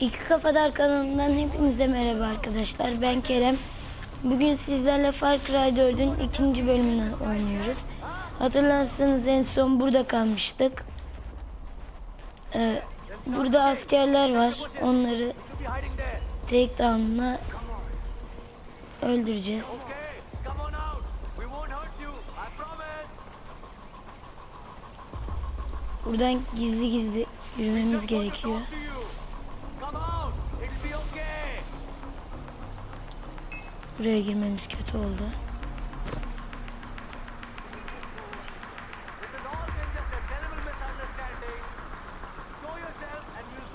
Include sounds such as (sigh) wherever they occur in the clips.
İki Kafadar kanalından hepinize merhaba arkadaşlar. Ben Kerem. Bugün sizlerle Far Cry 4'ün ikinci bölümünü oynuyoruz. Hatırlarsanız en son burada kalmıştık. Ee, burada askerler var. Onları öldüreceğiz. You. I promise. Buradan gizli gizli yürümemiz gerekiyor.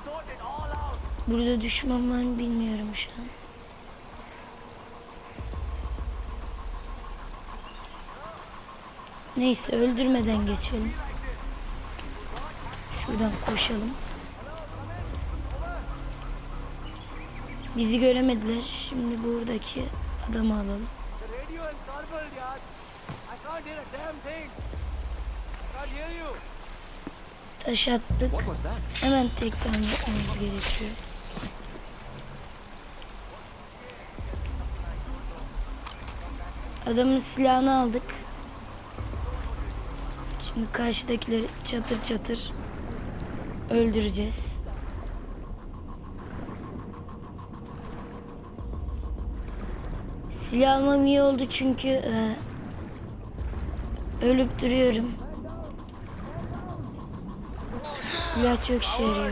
Sort it all out. Burada düşman var mı bilmiyorum şu an. Neyse öldürmeden geçelim. Şuradan koşalım. Bizi göremediler. Şimdi buradaki adamı alalım. The radio is garbled, yaar. I can't hear a damn thing. I can't hear you. Taş attık. What was that? Hemen tekrar yapmamız gerekiyor. Adamın silahını aldık. Şimdi karşıdakileri çatır çatır öldüreceğiz. Silah almam iyi oldu çünkü e, ölüp duruyorum. Silah çok işe yarıyor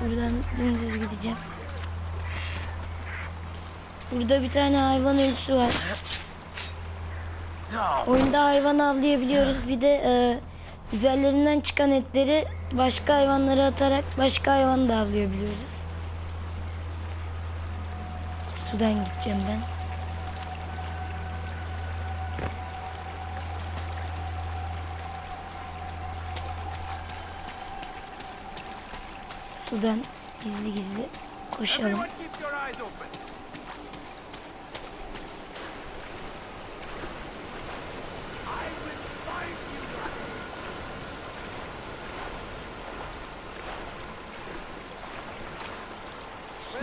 Buradan dümdüz gideceğim. Burada bir tane hayvan ölüsü var. Oyunda hayvan avlayabiliyoruz. Bir de e, üzerlerinden çıkan etleri başka hayvanlara atarak başka hayvan da avlayabiliyoruz. Sudan gideceğim ben. Sudan gizli gizli koşalım.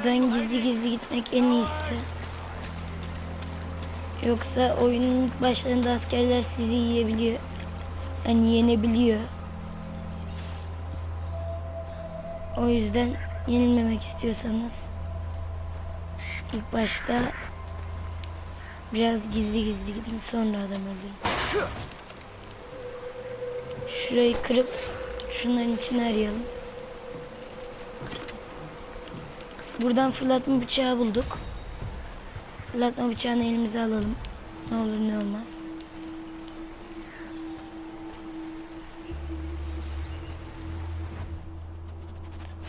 Sudan gizli gizli gitmek en iyisi. Yoksa oyunun ilk başlarında askerler sizi yiyebiliyor. Yani yenebiliyor. O yüzden yenilmemek istiyorsanız ilk başta biraz gizli gizli gidin sonra adam öldürün. Şurayı kırıp şunların içine arayalım. Buradan fırlatma bıçağı bulduk. Fırlatma bıçağını elimize alalım. Ne olur ne olmaz.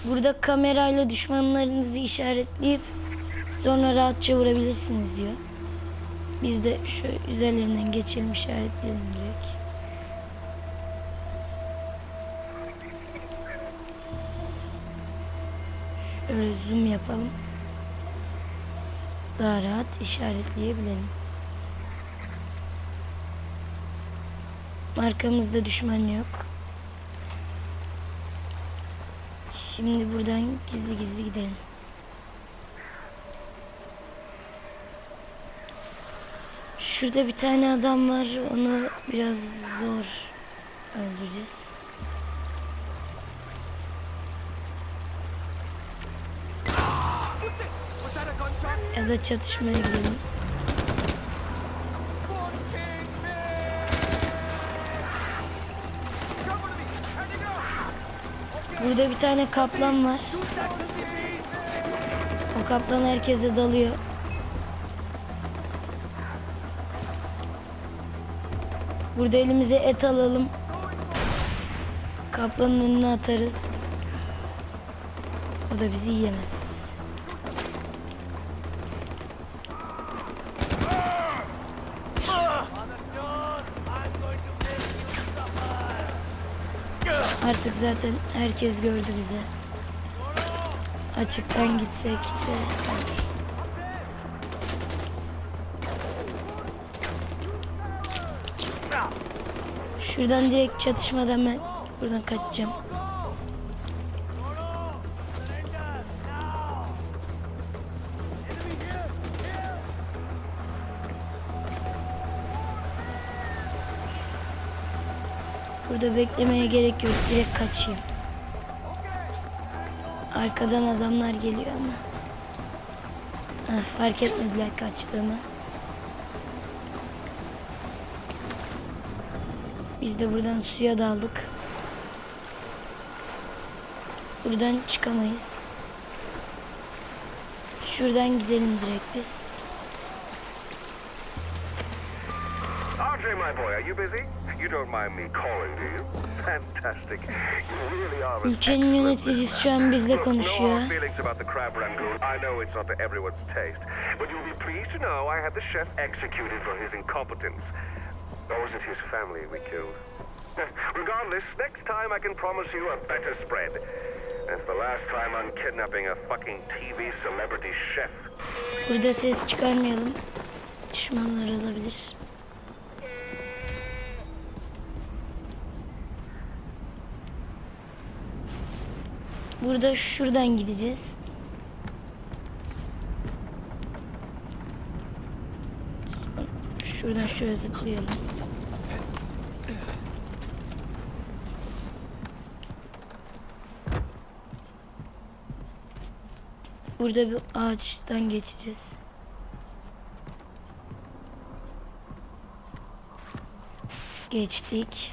Burada kamerayla düşmanlarınızı işaretleyip sonra rahatça vurabilirsiniz diyor. Biz de şu üzerlerinden geçelim işaretleyelim direkt. Şöyle zoom yapalım. Daha rahat işaretleyebilelim. Arkamızda düşman yok. Şimdi buradan gizli gizli gidelim. Şurada bir tane adam var. Onu biraz zor öldüreceğiz. Ya da çatışmaya gidelim. Burada bir tane kaplan var. O kaplan herkese dalıyor. Burada elimize et alalım. Kaplanın önüne atarız. O da bizi yiyemez. Artık zaten herkes gördü bizi. Açıktan gitsek de. Şuradan direkt çatışmadan ben buradan kaçacağım. Burada beklemeye gerek yok. Direkt kaçayım. Arkadan adamlar geliyor ama. Heh, fark etmediler kaçtığımı. Biz de buradan suya daldık. Buradan çıkamayız. Şuradan gidelim direkt biz. RJ, my boy, are you busy? You don't mind me calling, do you? Fantastic. You really are an Ülkenin yöneticisi şu an bizle no konuşuyor. hard feelings about the crab rangoon. I know it's not to everyone's taste. But you'll be pleased to know I had the chef executed for his incompetence. Or was it his family we killed? (laughs) Regardless, next time I can promise you a better spread. That's the last time I'm kidnapping a fucking TV celebrity chef. Burada ses çıkarmayalım. Düşmanlar olabilir. Burada şuradan gideceğiz. Şuradan şöyle zıplayalım. Burada bir ağaçtan geçeceğiz. Geçtik.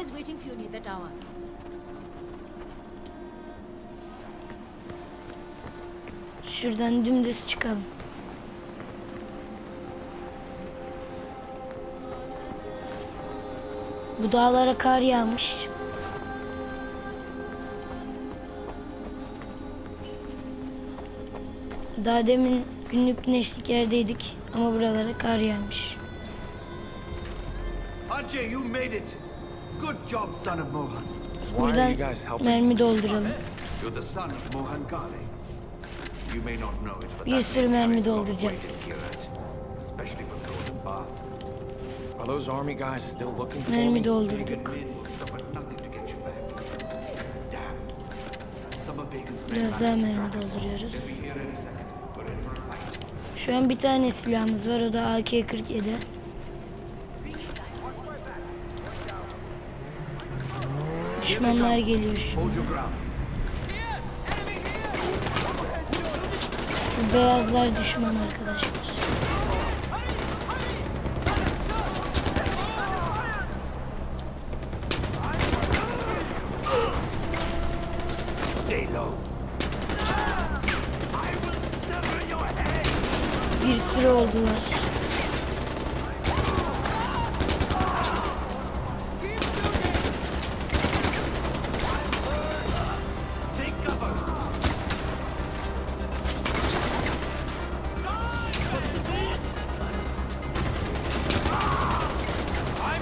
is waiting for you near the tower. Şuradan dümdüz çıkalım. Bu dağlara kar yağmış. Daha demin günlük güneşlik yerdeydik ama buralara kar yağmış. Ajay, you made it. Good job, son of Mohan. Buradan you guys helping? mermi dolduralım. You're the son of Mohan Ghale. You may not know it, but Bir that sürü mermi dolduracağım. weight in Kirat, especially for Golden Bath. Are those army guys still looking for Mermi me? Doldurduk. men will stop at Şu an bir tane silahımız var o da AK-47. Düşmanlar geliyor. Beyazlar düşman arkadaşlar. Bir sürü oldular.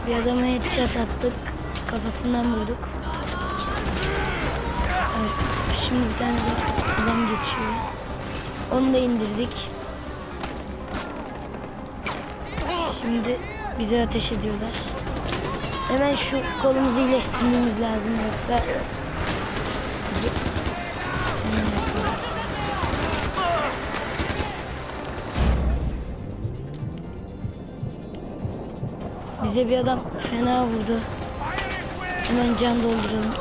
Bir adama headshot attık. Kafasından vurduk. Evet. Şimdi bir tane adam geçiyor. Onu da indirdik. Şimdi bize ateş ediyorlar. Hemen şu kolumuzu iyileştirmemiz lazım yoksa. Bize bir adam fena vurdu. Hemen can dolduralım.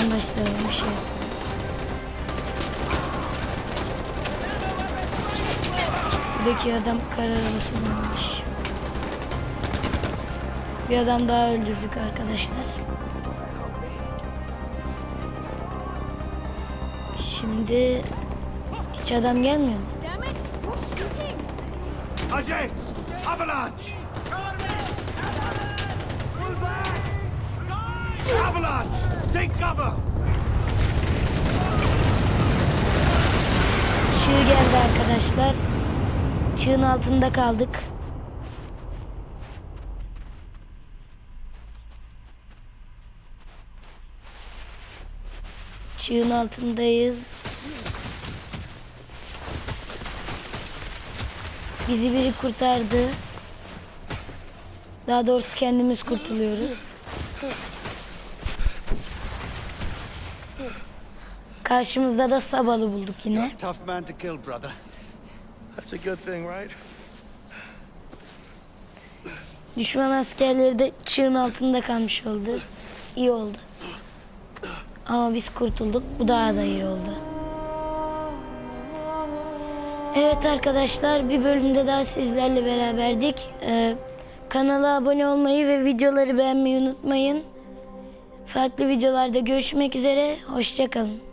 Anlaştıralım bir şey. Buradaki adam kar arabası bulmuş. Bir adam daha öldürdük arkadaşlar. Şimdi hiç adam gelmiyor mu? Ajay! Avalanche! Avalanche! Take cover! Çığ geldi arkadaşlar. Çığın altında kaldık. Çığın altındayız. Bizi biri kurtardı. Daha doğrusu kendimiz kurtuluyoruz. Karşımızda da Sabalı bulduk yine. That's a good thing, right? Düşman askerleri de çığın altında kalmış oldu. İyi oldu. Ama biz kurtulduk. Bu daha da iyi oldu. Evet arkadaşlar bir bölümde daha sizlerle beraberdik. Ee, kanala abone olmayı ve videoları beğenmeyi unutmayın. Farklı videolarda görüşmek üzere. Hoşçakalın.